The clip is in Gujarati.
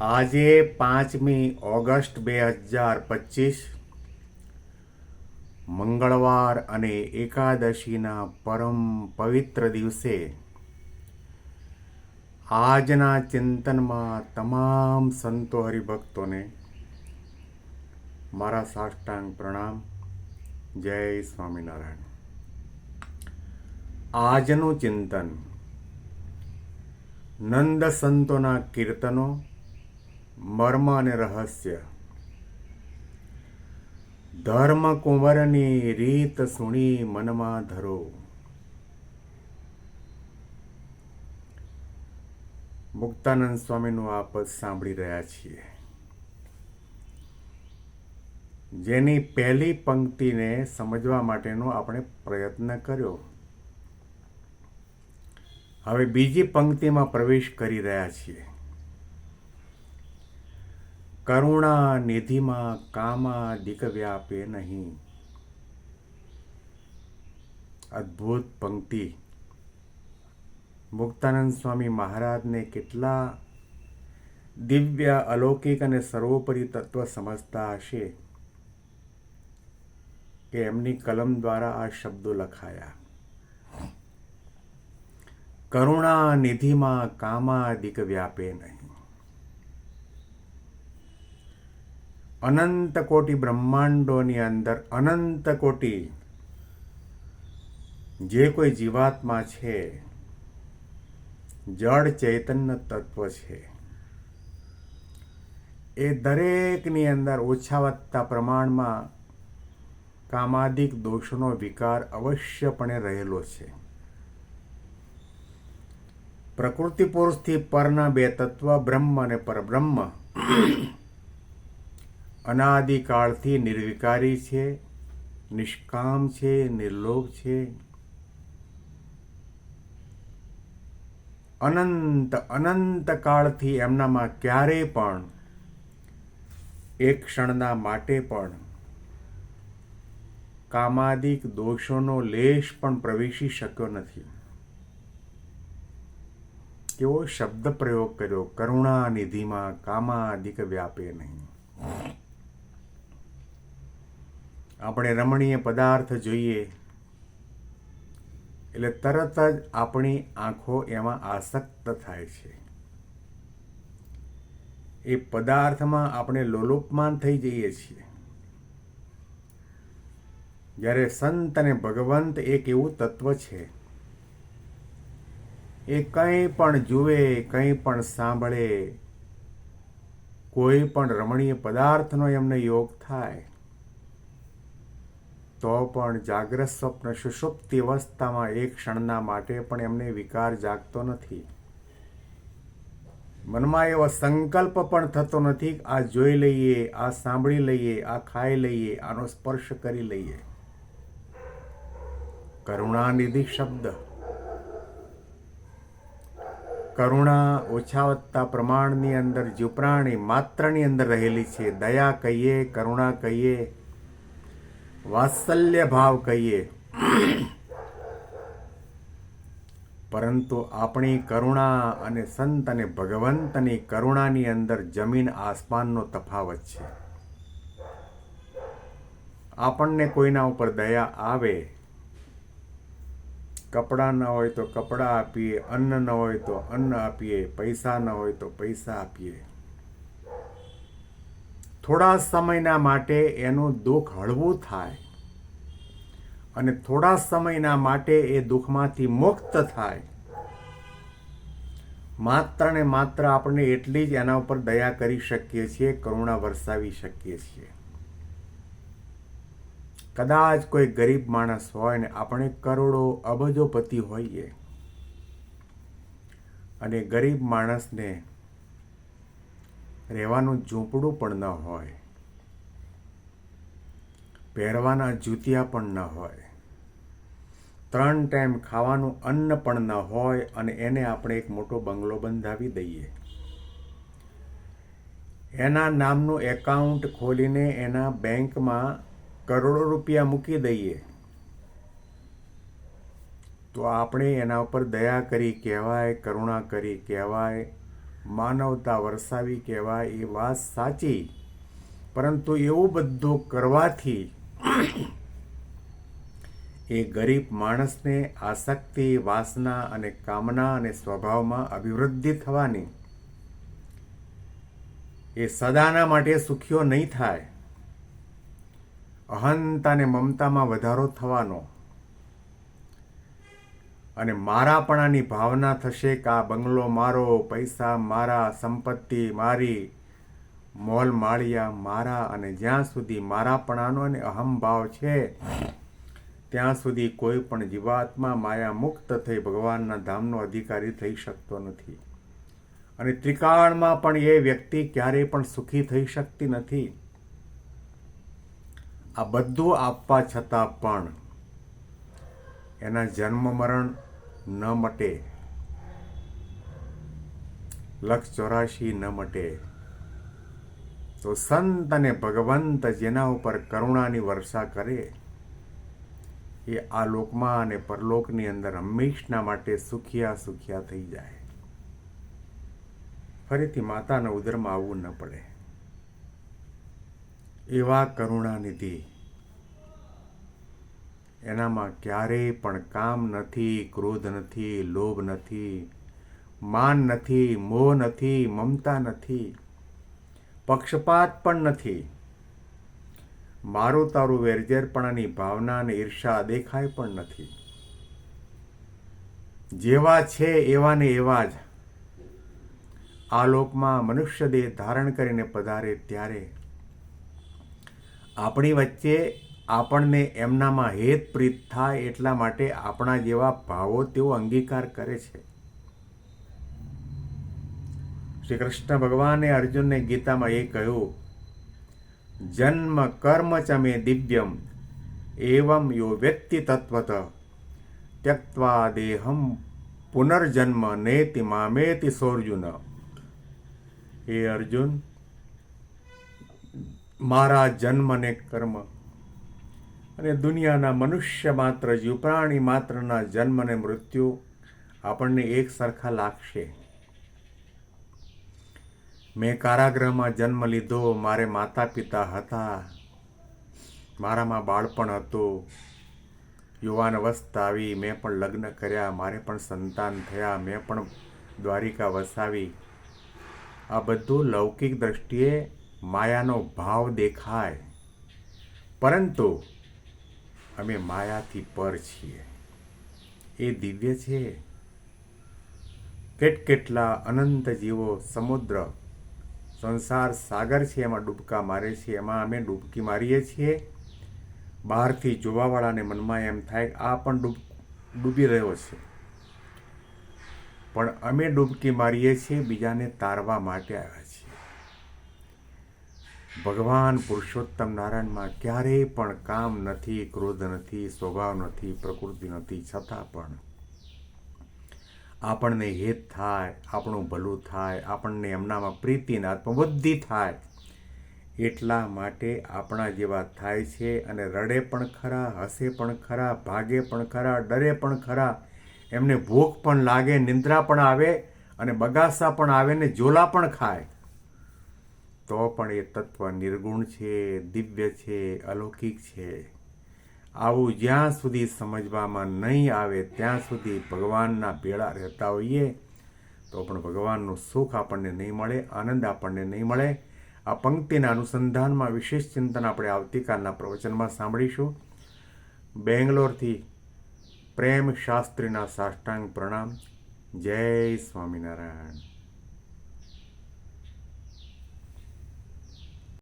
આજે પાંચમી ઓગસ્ટ બે હજાર પચીસ, મંગળવાર અને એકાદશીના પરમ પવિત્ર દિવસે આજના ચિંતનમાં તમામ સંતો હરિભક્તોને મારા સાષ્ટાંગ પ્રણામ. જય સ્વામિનારાયણ. આજનું ચિંતન નંદ સંતોના કીર્તનો મર્મ અને રહસ્ય. ધર્મ કુંવરની રીત સુણી મનમાં ધરો. મુક્તાનંદ સ્વામીનું આ પદ સાંભળી રહ્યા છીએ. જેની પહેલી પંક્તિને સમજવા માટેનો આપણે પ્રયત્ન કર્યો. હવે બીજી પંક્તિમાં પ્રવેશ કરી રહ્યા છીએ. કરુણા નિધિમાં કામા દિક વ્યાપે નહીં. અદ્ભુત પંક્તિ. મુક્તાનંદ સ્વામી મહારાજને કેટલા દિવ્ય, અલૌકિક અને સર્વોપરી તત્વ સમજતા હશે કે એમની કલમ દ્વારા આ શબ્દો લખાયા. કરુણા નિધિમાં કામાદિક વ્યાપે નહીં. અનંત કોટી બ્રહ્માંડોની અંદર અનંત કોટી જે કોઈ જીવાત્મા છે, જળ ચૈતન્ય તત્વ છે, એ દરેકની અંદર ઓછા વધતા પ્રમાણમાં કામાદિક દોષનો વિકાર અવશ્યપણે રહેલો છે. પ્રકૃતિ પુરુષથી પરના બે તત્વ બ્રહ્મ અને પરબ્રહ્મ. અનાદિકાળથી નિર્વિકારી છે, નિષ્કામ છે, નિર્લોભ છે. અનંત અનંત કાળથી એમનામાં ક્યારેય પણ, એક ક્ષણના માટે પણ, કામાદિક દોષોનો લેશ પણ પ્રવેશી શક્યો નથી. કેવો શબ્દ પ્રયોગ કર્યો, કરુણાનિધિમાં કામાદિક વ્યાપે નહીં. આપણે રમણીય પદાર્થ જોઈએ. એટલે તરત જ આપણી આંખો એમાં આસક્ત થાય છે. એ પદાર્થમાં આપણે લોલુપમાન થઈ જઈએ છીએ. જ્યારે સંત અને ભગવંત એક એવું તત્વ છે. એ કંઈ પણ જુએ, કંઈ પણ સાંભળે, કોઈ પણ રમણીય પદાર્થનો એમને યોગ થાય. તો પણ જાગ્રત સ્વપ્ન સુષુપ્તિ અવસ્થામાં એક ક્ષણના માટે પણ એમને વિકાર જાગતો નથી. મનમાં એવો સંકલ્પ પણ થતો નથી આ જોઈ લઈએ, આ સાંભળી લઈએ, આ ખાઈ લઈએ, આનો સ્પર્શ કરી લઈએ. કરુણાનિધિ શબ્દ. કરુણા ઓછા વત્તા પ્રમાણની અંદર જીવપ્રાણી માત્રની અંદર રહેલી છે. દયા કહીએ, કરુણા કહીએ વાત્સલ્ય ભાવ કહીએ. પરંતુ આપણી કરુણા અને સંત અને ભગવંતની કરુણાની અંદર જમીન આસમાનનો તફાવત છે. આપણને કોઈના ઉપર દયા આવે, કપડાં ન હોય તો કપડાં આપીએ, અન્ન ન હોય તો અન્ન આપીએ, પૈસા ન હોય તો પૈસા આપીએ. થોડા સમયના માટે એનું દુઃખ હળવું થાય અને થોડા સમયના માટે એ દુઃખમાંથી મુક્ત થાય. માત્ર ને માત્ર આપણે એટલી જ એના ઉપર દયા કરી શકીએ છીએ, કરુણા વરસાવી શકીએ છીએ. કદાચ કોઈ ગરીબ માણસ હોય ને આપણે કરોડો અબજોપતિ હોઈએ અને ગરીબ માણસને રહેવાનું ઝૂંપડું પણ ન હોય. પહેરવાના જૂતિયા પણ ન હોય. ત્રણ ટાઈમ ખાવાનું અન્ન પણ ન હોય અને એને આપણે એક મોટો બંગલો બંધાવી દઈએ. એના નામનું એકાઉન્ટ ખોલીને એના બેંકમાં કરોડો રૂપિયા મૂકી દઈએ. તો આપણે એના ઉપર દયા કરી કહેવાય, કરુણા કરી કહેવાય માનવતા વરસાવી કહેવાય એ વાત સાચી. પરંતુ એવું બધું કરવાથી એ ગરીબ માણસને આસક્તિ, વાસના અને કામના અને સ્વભાવમાં અભિવૃદ્ધિ થવાની. એ સદાના માટે સુખીઓ નહીં થાય. અહંતા અને મમતામાં વધારો થવાનો. અને મારાપણાની ભાવના થશે કે આ બંગલો મારો, પૈસા મારા, સંપત્તિ મારી, મોલ માળિયા મારા અને જ્યાં સુધી મારાપણાનો અને અહમભાવ છે, ત્યાં સુધી કોઈ પણ જીવાત્મા માયા મુક્ત થઈ ભગવાનના ધામનો અધિકારી થઈ શકતો નથી. અને ત્રિકાળમાં પણ એ વ્યક્તિ ક્યારેય પણ સુખી થઈ શકતી નથી. આ બધું આપવા છતાં પણ એના જન્મ મરણ ન મટે. લક્ષ ચોરાશી ન મટે. તો સંત અને ભગવંત જેના ઉપર કરુણાની વર્ષા કરે, એ આ લોકમાં અને પરલોકની અંદર હંમેશના માટે સુખિયા સુખિયા થઈ જાય. ફરીથી માતાના ઉદરમાં આવવું ન પડે. એવા કરુણાનિધિ એનામાં ક્યારેય પણ કામ નથી, ક્રોધ નથી, લોભ નથી, માન નથી, મોહ નથી, મમતા નથી, પક્ષપાત પણ નથી. મારું તારું વેરઝેરપણાની ભાવના અને ઈર્ષા દેખાય પણ નથી. જેવા છે એવા ને એવા જ. આ લોકમાં મનુષ્ય દેહ ધારણ કરીને પધારે ત્યારે આપણી વચ્ચે આપણને એમનામાં હેત પ્રીત થાય એટલા માટે આપણા જેવા ભાવો તેઓ અંગીકાર કરે છે. શ્રી કૃષ્ણ ભગવાને અર્જુનને ગીતામાં એ કહ્યું, જન્મ કર્મ ચ દિવ્યમ, એવમ યો વ્યક્તિ તત્વત ત્યક્વા દેહમ પુનર્જન્મ નેતિ મામેતિ સોર્જુન. હે અર્જુન, મારા જન્મ ને કર્મ અને દુનિયાના મનુષ્ય માત્ર, જીવપ્રાણી માત્રના જન્મ અને મૃત્યુ આપણને એક સરખા લાગશે. મેં કારાગૃહમાં જન્મ લીધો, મારે માતા પિતા હતા, મારામાં બાળપણ હતું, યુવાન અવસ્થા આવી, મેં પણ લગ્ન કર્યા, મારે પણ સંતાન થયા, મેં પણ દ્વારિકા વસાવી. આ બધું લૌકિક દ્રષ્ટિએ માયાનો ભાવ દેખાય. પરંતુ અમે માયાથી પર છીએ. એ દિવ્ય છે. કેટ કેટલા અનંત જીવો સમુદ્ર, સંસાર સાગર છે એમાં ડૂબકા મારે છે, એમાં અમે ડૂબકી મારીએ છીએ. બહારથી જોવાવાળાને મનમાં એમ થાય આ પણ ડૂબ, ડૂબી રહ્યો છે. પણ અમે ડૂબકી મારીએ છીએ, બીજાને તારવા માટે આવ્યા છીએ ભગવાન પુરુષોત્તમ નારાયણમાં ક્યારેય પણ કામ નથી, ક્રોધ નથી, સ્વભાવ નથી, પ્રકૃતિ નથી, છતાં પણ આપણને હેત થાય, આપણું ભલું થાય, આપણને એમનામાં પ્રીતિને આત્મબુદ્ધિ થાય, એટલા માટે આપણા જેવા થાય છે અને રડે પણ ખરા, હસે પણ ખરા, ભાગે પણ ખરા, ડરે પણ ખરા, એમને ભૂખ પણ લાગે, નિંદ્રા પણ આવે અને બગાસા પણ આવે ને ઝોલા પણ ખાય. તો પણ એ તત્વ નિર્ગુણ છે, દિવ્ય છે, અલૌકિક છે. આવું જ્યાં સુધી સમજવામાં નહીં આવે, ત્યાં સુધી ભગવાનના ભેળા રહેતા હોઈએ, તો પણ ભગવાનનું સુખ આપણને નહીં મળે, આનંદ આપણને નહીં મળે. આ પંક્તિના અનુસંધાનમાં વિશેષ ચિંતન આપણે આવતીકાલના પ્રવચનમાં સાંભળીશું. બેંગ્લોરથી પ્રેમ શાસ્ત્રીના સાષ્ટાંગ પ્રણામ. જય સ્વામિનારાયણ.